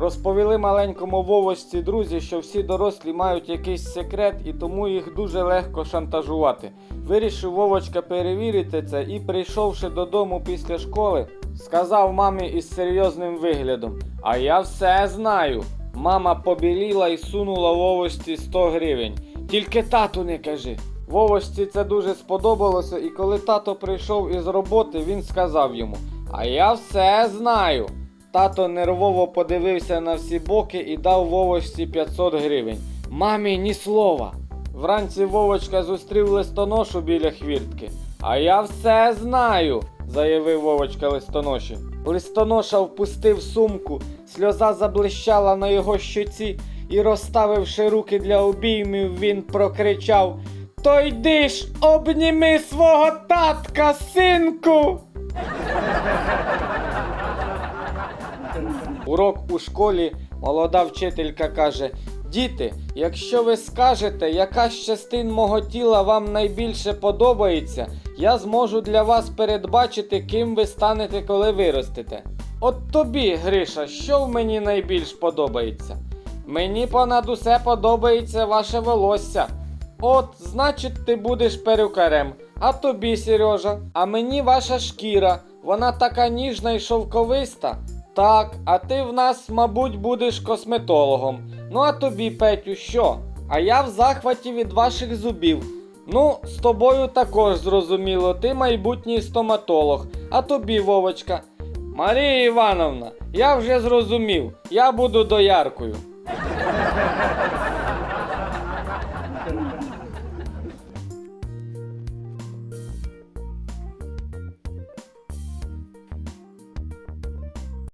Розповіли маленькому Вовочці друзі, що всі дорослі мають якийсь секрет і тому їх дуже легко шантажувати. Вирішив Вовочка перевірити це і, прийшовши додому після школи, сказав мамі із серйозним виглядом: А я все знаю. Мама побіліла і сунула Вовочці 100 гривень. Тільки тату не кажи. Вовочці це дуже сподобалося, і коли тато прийшов із роботи, він сказав йому: А я все знаю. Тато нервово подивився на всі боки і дав Вовочці 500 гривень. Мамі ні слова. Вранці Вовочка зустрів листоношу біля хвіртки. А я все знаю, заявив Вовочка листоноші. Листоноша впустив сумку, сльоза заблищала на його щоці, і, розставивши руки для обіймів, він прокричав: То йди ж, обніми свого татка, синку! Урок у школі молода вчителька каже: Діти, якщо ви скажете, яка з частин мого тіла вам найбільше подобається, я зможу для вас передбачити, ким ви станете, коли виростете. От тобі, Гриша, що в мені найбільш подобається? Мені понад усе подобається ваше волосся. От, значить, ти будеш перукарем. А тобі, Сережа, а мені ваша шкіра. Вона така ніжна і шовковиста. Так, а ти в нас, мабуть, будеш косметологом. Ну а тобі, Петю, що? А я в захваті від ваших зубів. Ну, з тобою також зрозуміло, ти майбутній стоматолог. А тобі, Вовочка. Марія Івановна, я вже зрозумів, я буду дояркою.